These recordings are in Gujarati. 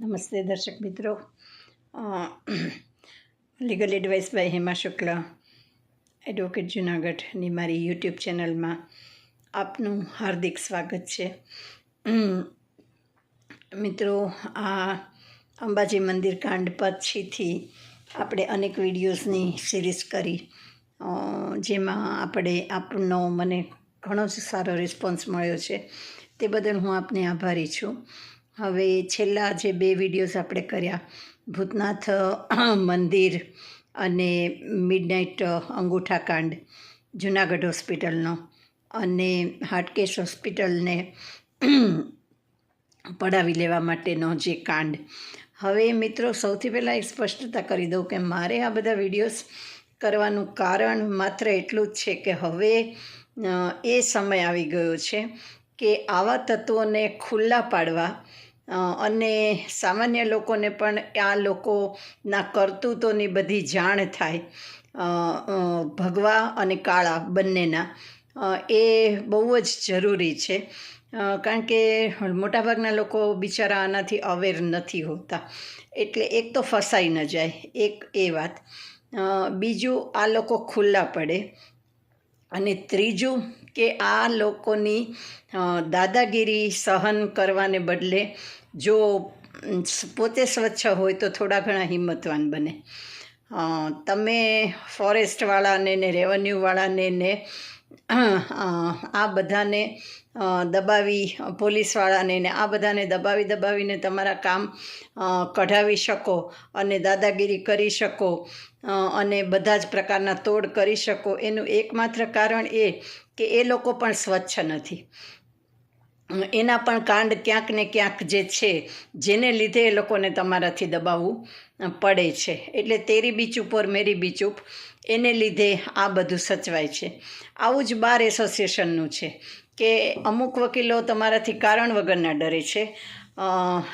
નમસ્તે દર્શક મિત્રો. Legal advice by Hema Shukla advocate જુનાગઢની મારી યુટ્યુબ ચેનલમાં આપનું હાર્દિક સ્વાગત છે. મિત્રો, આ અંબાજી મંદિર કાંડ પછીથી આપણે અનેક વિડીયોઝની સિરીઝ કરી. જેમાં આપણે આપનો મને ઘણો જ સારો રિસ્પોન્સ મળ્યો છે. તે બદલ હું આપને આભારી છું. હવે છેલ્લા જે બે વિડીયોઝ આપણે કર્યા, ભૂતનાથ મંદિર અને મિડનાઇટ અંગૂઠા કાંડ, જુનાગઢ હોસ્પિટલનો અને હાટકેશ હોસ્પિટલને પડાવી લેવા માટેનો જે કાંડ. હવે મિત્રો, સૌથી પહેલાં એક સ્પષ્ટતા કરી દઉં કે મારે આ બધા વિડીયોઝ કરવાનું કારણ માત્ર એટલું જ છે કે હવે એ સમય આવી ગયો છે કે આવા તત્વોને ખુલ્લા પાડવા. અને સામાન્ય લોકોને પણ આ લોકોના કરતૂતોની બધી જાણ થાય. ભગવા અને કાળા બંનેના. એ બહુ જ જરૂરી છે. કારણ કે મોટાભાગના લોકો બિચારા આનાથી અવેર નથી હોતા. એટલે એક તો ફસાઈ ન જાય, એક એ વાત. બીજું આ લોકો ખુલ્લા પડે. અને ત્રીજું કે આ લોકોની દાદાગીરી સહન કરવાને બદલે જો પોતે સ્વચ્છ હોય તો થોડા ઘણા હિંમતવાન બને. તમે ફોરેસ્ટવાળાને ને રેવન્યુવાળાને ને આ બધાને દબાવી, પોલીસવાળાને ને આ બધાને દબાવી દબાવીને તમારા કામ કઢાવી શકો અને દાદાગીરી કરી શકો અને બધા જ પ્રકારના તોડ કરી શકો. એનું એકમાત્ર કારણ એ કે એ લોકો પણ સ્વચ્છ નથી. એના પણ કાંડ ક્યાંક ને ક્યાંક જે છે, જેને લીધે એ લોકોને તમારાથી દબાવવું પડે છે. એટલે તેરી બીચ ઉપર, મેરી બીચ ઉપ એને લીધે આ બધું સચવાય છે. આવું જ બાર એસોસિએશનનું છે કે અમુક વકીલો તમારાથી કારણ વગરના ડરે છે.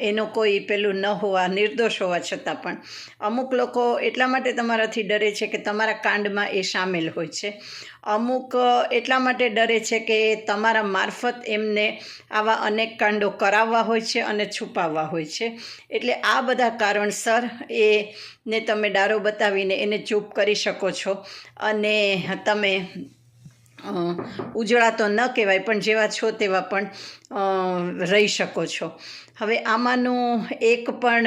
એનો કોઈ પેલું ન હોવા, નિર્દોષ હોવા છતાં પણ. અમુક લોકો એટલા માટે તમારાથી ડરે છે કે તમારા કાંડમાં એ સામેલ હોય છે. અમુક એટલા માટે ડરે છે કે તમારા મારફત એમને આવા અનેક કાંડો કરાવવા હોય છે અને છુપાવવા હોય છે. એટલે આ બધા કારણસર એ ને તમે ડારો બતાવીને એને ચૂપ કરી શકો છો. અને તમે ઉજળા તો ન કહેવાય, પણ જેવા છો તેવા પણ રહી શકો છો. હવે આમાંનું એક પણ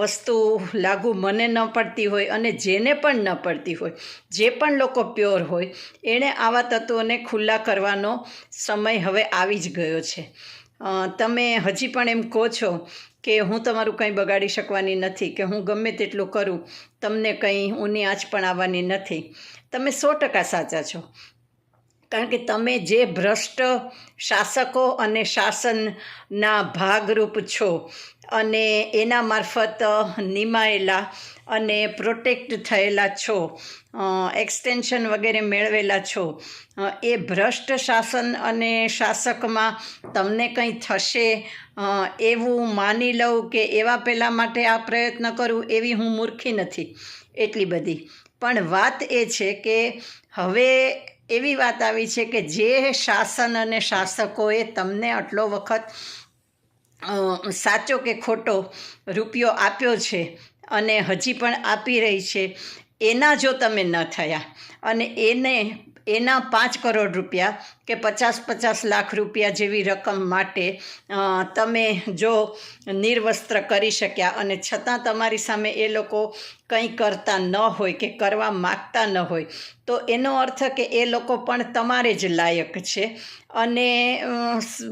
વસ્તુ લાગુ મને ન પડતી હોય અને જેને પણ ન પડતી હોય, જે પણ લોકો પ્યોર હોય, એણે આવા તત્વોને ખુલ્લા કરવાનો સમય હવે આવી જ ગયો છે. તમે હજી પણ એમ કહો છો કે હું તમારું કંઈ બગાડી શકવાની નથી, કે હું ગમે તેટલું કરું, તમને કંઈ ઊની આંચ પણ આવવાની નથી. તમે સો ટકા સાચા છો. કારણ કે તમે જે ભ્રષ્ટ શાસકો અને શાસનના ભાગરૂપ છો અને એના મારફત નિમાયેલા અને પ્રોટેક્ટ થયેલા છો એક્સટેન્શન વગેરે મેળવેલા છો એ ભ્રષ્ટ શાસન અને શાસકમાં તમને કંઈ થશે એવું માની લઉં કે એવા પહેલાં માટે આ પ્રયત્ન કરું એવી હું મૂર્ખી નથી, એટલી બધી. પણ વાત એ છે કે હવે એવી વાત આવી છે કે જે શાસન અને શાસકોએ તમને આટલો વખત સાચો કે ખોટો રૂપિયો આપ્યો છે અને હજી પણ આપી રહી છે, એના જો તમે ન થયા અને એને એના પાંચ કરોડ રૂપિયા કે પચાસ પચાસ લાખ રૂપિયા જેવી રકમ માટે તમે જો નિર્વસ્ત્ર કરી શક્યા અને છતાં તમારી સામે એ લોકો કંઈ કરતા ન હોય કે કરવા માગતા ન હોય, તો એનો અર્થ કે એ લોકો પણ તમારે જ લાયક છે. અને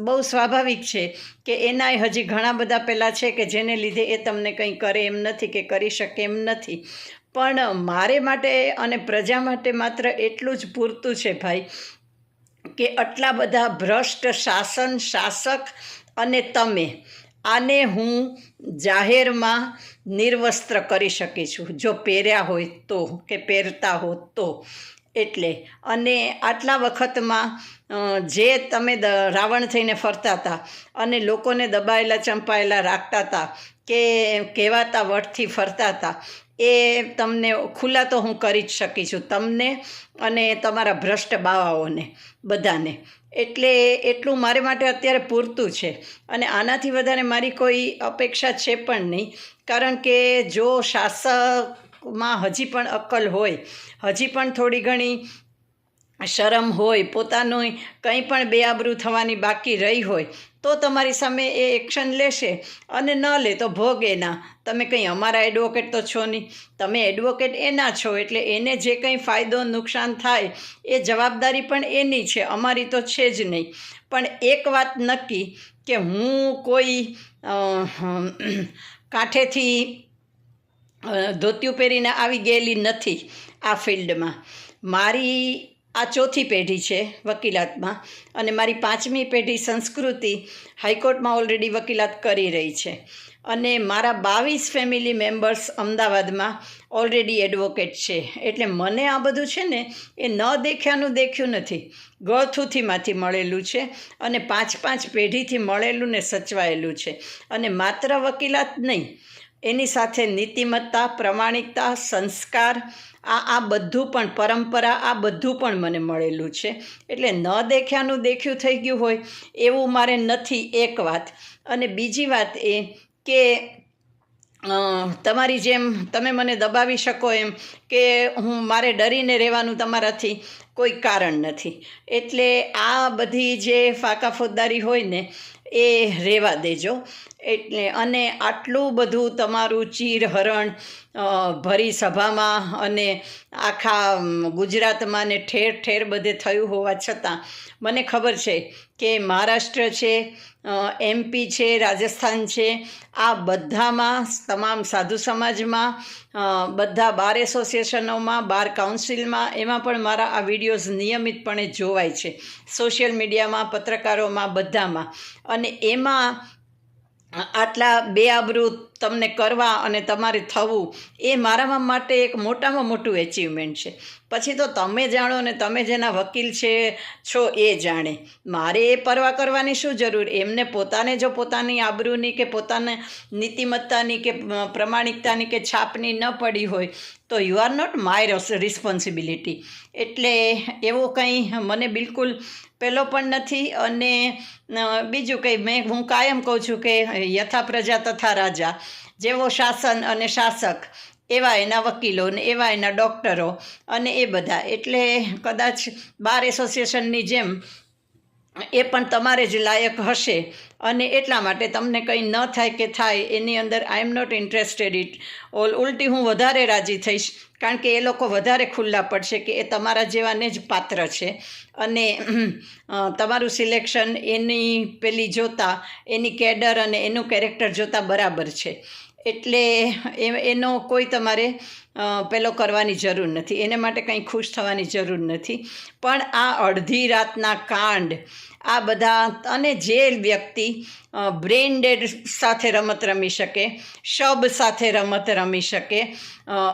બહુ સ્વાભાવિક છે કે એનાય હજી ઘણા બધા પહેલાં છે કે જેને લીધે એ તમને કંઈ કરે એમ નથી કે કરી શકે એમ નથી. પણ મારે માટે અને પ્રજા માટે માત્ર એટલું જ પૂરતું છે ભાઈ, કે આટલા બધા ભ્રષ્ટ શાસન શાસક અને તમે આને હું જાહેરમાં નિર્વસ્ત્ર કરી શકી છું. જો પહેર્યા હોય તો, કે પહેરતા હો તો. એટલે અને આટલા વખતમાં જે તમે રાવણ થઈને ફરતા હતા અને લોકોને દબાયેલા, ચંપાયેલા રાખતા હતા કે કહેવાતા વટથી ફરતા હતા એ તમને ખુલ્લા તો હું કરી જ શકી છું તમને અને તમારા ભ્રષ્ટ બાવાઓને, બધાને. એટલે એટલું મારે માટે અત્યારે પૂરતું છે. અને આનાથી વધારે મારી કોઈ અપેક્ષા છે પણ નહીં. કારણ કે જો શાસકમાં હજી પણ અક્કલ હોય, હજી પણ થોડી ઘણી શરમ હોય, પોતાનું કંઈ પણ બેઆબરૂ થવાની બાકી રહી હોય, તો તમારી સામે એ એક્શન લેશે અને ન લે તો ભોગ એના. તમે કંઈ અમારા એડવોકેટ તો છો નહીં. તમે એડવોકેટ એના છો, એટલે એને જે કંઈ ફાયદો નુકસાન થાય, એ જવાબદારી પણ એની છે, અમારી તો છે જ નહીં. પણ એક વાત નક્કી કે હું કોઈ કાંઠેથી ધોતિયું પહેરીને આવી ગયેલી નથી આ ફિલ્ડમાં. મારી આ ચોથી પેઢી છે વકીલાતમાં. અને મારી પાંચમી પેઢી સંસ્કૃતિ હાઈકોર્ટમાં ઓલરેડી વકીલાત કરી રહી છે. અને મારા બાવીસ ફેમિલી મેમ્બર્સ અમદાવાદમાં ઓલરેડી એડવોકેટ છે. એટલે મને આ બધું છે ને, એ ન દેખ્યાનું દેખ્યું નથી. ગળથુથીમાંથી મળેલું છે અને પાંચ પાંચ પેઢીથી મળેલું ને સચવાયેલું છે. અને માત્ર વકીલાત નહીં, એની સાથે નીતિમત્તા, પ્રમાણિકતા, સંસ્કાર આ આ બધું પણ પરંપરા, આ બધું પણ મને મળેલું છે. એટલે ન દેખ્યાનું દેખ્યું થઈ ગયું હોય એવું મારે નથી એક વાત. અને બીજી વાત એ કે તમારી જેમ તમે મને દબાવી શકો એમ કે હું, મારે ડરીને રહેવાનું તમારાથી કોઈ કારણ નથી. એટલે આ બધી જે ફાકા ફોજદારી હોય ને એ રહેવા દેજો. એટલે અને આટલું બધું તમારું ચીરહરણ ભરી સભામાં અને આખા ગુજરાતમાં ને ઠેર ઠેર બધે થયું હોવા છતાં, મને ખબર છે કે મહારાષ્ટ્ર છે એમપી છે, રાજસ્થાન છે, આ બધામાં તમામ સાધુ સમાજમાં બધા બાર એસોસિએશનોમાં, બાર કાઉન્સિલમાં, એમાં પણ મારા આ વિડીયોઝ નિયમિતપણે જોવાય છે. સોશિયલ મીડિયામાં, પત્રકારોમાં, બધામાં. અને એમાં આટલા બેઆબરૂ તમને કરવા અને તમારે થવું, એ મારામાં માટે એક મોટામાં મોટું એચિવમેન્ટ છે. પછી તો તમે જાણો ને તમે જેના વકીલ છે, છો એ જાણે. મારે એ પરવા કરવાની શું જરૂર? એમને પોતાને જો પોતાની આબરૂની કે પોતાને નીતિમત્તાની કે પ્રમાણિકતાની કે છાપની ન પડી હોય, તો you are not my responsibility એટલે એવો કંઈ મને બિલકુલ પહેલો પણ નથી અને બીજું કંઈ મેં હું કાયમ કહું છું કે યથા પ્રજા તથા રાજા. જેવો શાસન અને શાસક, એવા એના વકીલો ને એવા એના ડૉક્ટરો અને એ બધા. એટલે કદાચ બાર એસોસિએશનની જેમ એ પણ તમારે જ લાયક હશે અને એટલા માટે તમને કંઈ ન થાય કે થાય એની અંદર I am not interested at all ઉલટી હું વધારે રાજી થઈશ, કારણ કે એ લોકો વધારે ખુલ્લા પડશે કે એ તમારા જેવાને જ પાત્ર છે. અને તમારું સિલેક્શન એની પેલી જોતાં, એની કેડર અને એનું કેરેક્ટર જોતાં બરાબર છે. એટલે એનો કોઈ તમારે પેલો કરવાની જરૂર નથી. એને માટે કંઈ ખુશ થવાની જરૂર નથી. પણ આ અડધી રાતના કાંડ, આ બધા, અને જે વ્યક્તિ બ્રેન્ડેડ ડેડ સાથે રમત રમી શકે, શબ સાથે રમત રમી શકે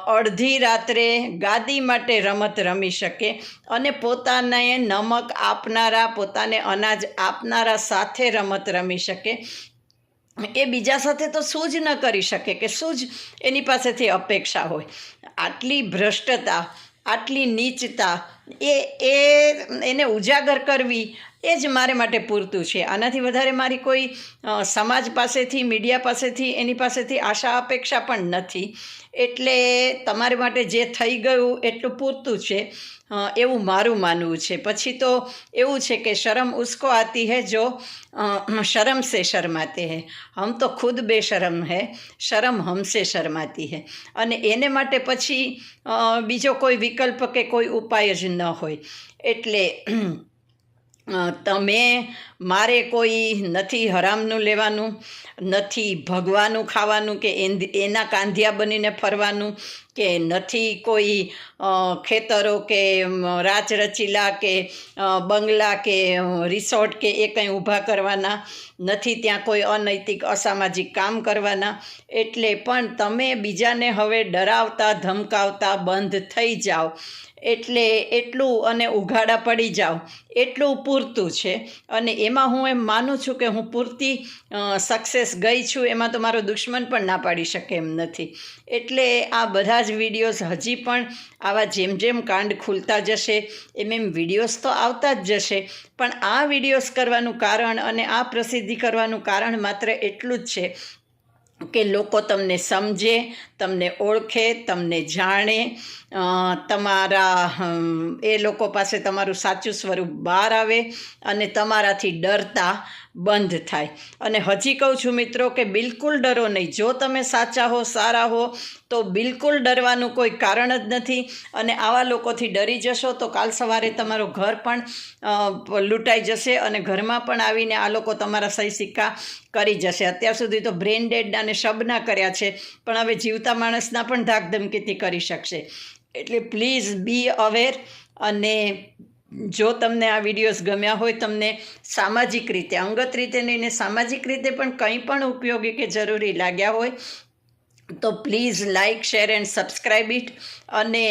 અડધી રાત્રે ગાદી માટે રમત રમી શકે, અને પોતાને નમક આપનારા, પોતાને અનાજ આપનારા સાથે રમત રમી શકે એ બીજા સાથે તો શું જ ન કરી શકે કે શું જ એની પાસેથી અપેક્ષા હોય. આટલી ભ્રષ્ટતા, આટલી નીચતા, એ એ, એને ઉજાગર કરવી એ જ મારે માટે પૂરતું છે. આનાથી વધારે મારી કોઈ સમાજ પાસેથી, મીડિયા પાસેથી, એની પાસેથી આશા, અપેક્ષા પણ નથી. એટલે તમારે માટે જે થઈ ગયું એટલું પૂરતું છે. એવું મારું માનવું છે. પછી તો એવું છે કે શરમ ઉસકો આતી હે જો શરમ સે શરમાતે હે. હમ તો ખુદ બેશરમ હૈ. શરમ હમસે શરમાતી હે. અને એને માટે પછી બીજો કોઈ વિકલ્પ કે કોઈ ઉપાય જ ન હોય. એટલે તમે મારે કોઈ નથી હરામનું લેવાનું, નથી ભગવાનું ખાવાનું કે એન- કાંધિયા બનીને ફરવાનું, કે નથી કોઈ ખેતરો કે રાચરચીલા કે બંગલા કે રિસોર્ટ કે એ કંઈ ઊભા કરવાના, નથી ત્યાં કોઈ અનૈતિક અસામાજિક કામ કરવાના, એટલે પણ તમે બીજાને હવે ડરાવતા, ધમકાવતા બંધ થઈ જાઓ. એટલે એટલું અને ઉઘાડા પડી જાઓ. એટલું પૂરતું છે. અને એમાં હું એમ માનું છું કે હું પૂરતી સક્સેસ ગઈ છું, એમાં તો મારો દુશ્મન પણ ના પાડી શકે એમ નથી. એટલે આ બધા જ વિડીયોઝ હજી પણ આવા જેમ જેમ કાંડ ખુલતા જશે, એમ એમ વિડીયોઝ તો આવતા જ જશે. પણ આ વિડીયોઝ કરવાનું કારણ અને આ પ્રસિદ્ધિ કરવાનું કારણ માત્ર એટલું જ છે કે લોકો તમને સમજે તમને ઓળખે, તમને જાણે તમારા એ લોકો પાસે તમારું સાચું સ્વરૂપ બહાર આવે અને તમારાથી ડરતા બંધ થાય. અને હજી કહું છું મિત્રો કે બિલકુલ ડરો નહીં. જો તમે સાચા હો, સારા હો, તો બિલકુલ ડરવાનું કોઈ કારણ જ નથી. અને આવા લોકોથી ડરી જશો તો કાલ સવારે તમારું ઘર પણ લૂંટાઈ જશે અને ઘરમાં પણ આવીને આ લોકો તમારા સહી સિક્કા કરી જશે. અત્યાર સુધી તો બ્રેન ડેડ અને શબના કર્યા છે. પણ હવે જીવતા માણસના પણ ધાક ધમકીથી કરી શકશે. એટલે પ્લીઝ બી અવેર અને જો તમને આ વિડીયોઝ ગમ્યા હોય તમને સામાજિક રીતે, અંગત રીતે નહીં ને સામાજિક રીતે પણ કંઈ પણ ઉપયોગી કે જરૂરી લાગ્યા હોય, તો please like share and subscribe it અને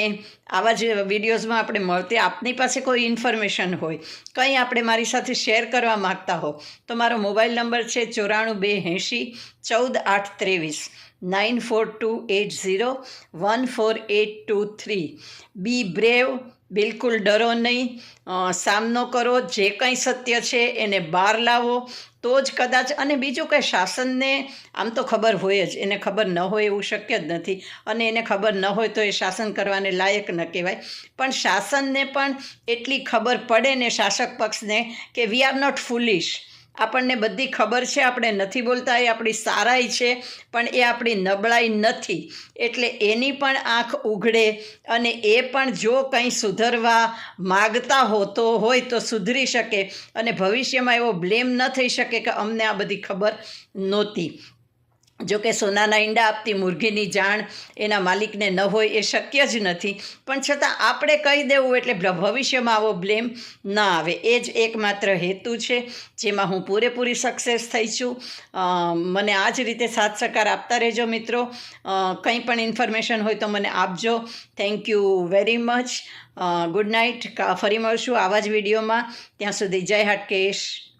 આવા જ વિડીયોઝમાં આપણે મળતી આપની પાસે કોઈ ઇન્ફોર્મેશન હોય, કંઈ આપણે મારી સાથે શેર કરવા માગતા હો, તો મારો મોબાઈલ નંબર છે ચોરાણું બે એંશી ચૌદ આઠ ત્રેવીસ. Nine four two eight zero one four eight two three be brave બિલકુલ ડરો નહીં સામનો કરો જે કંઈ સત્ય છે એને બહાર લાવો તો જ કદાચ અને બીજું કે શાસનને આમ તો ખબર હોય જ એને ખબર ન હોય એવું શક્ય જ નથી અને એને ખબર ન હોય તો એ શાસન કરવાને લાયક ન કહેવાય પણ શાસનને પણ એટલી ખબર પડે ને શાસક પક્ષને કે વી આર નોટ ફુલિશ આપણને બધી ખબર છે, આપણે નથી બોલતા, એ આપણી સારાઈ છે, પણ એ આપણી નબળાઈ નથી. એટલે એની પણ આંખ ઉઘડે અને એ પણ જો કંઈ સુધરવા માગતા હોતો હોય તો સુધરી શકે. અને ભવિષ્યમાં એવો બ્લેમ ન થઈ શકે કે અમને આ બધી ખબર નહોતી. જો કે સોનાના ઈંડા આપતી મુરઘીની જાણ એના માલિકને ન હોય એ શક્ય જ નથી. પણ છતાં આપણે કહી દેવું એટલે ભવિષ્યમાં આવો બ્લેમ ન આવે. એ જ એકમાત્ર હેતુ છે, જેમાં હું પૂરેપૂરી સક્સેસ થઈ છું. મને આ જ રીતે સાથ સહકાર આપતા રહેજો મિત્રો. કંઈ પણ ઇન્ફોર્મેશન હોય તો મને આપજો. Thank you very much good night ફરી મળશું આવા જ વિડીયોમાં. ત્યાં સુધી જય હાટકેશ.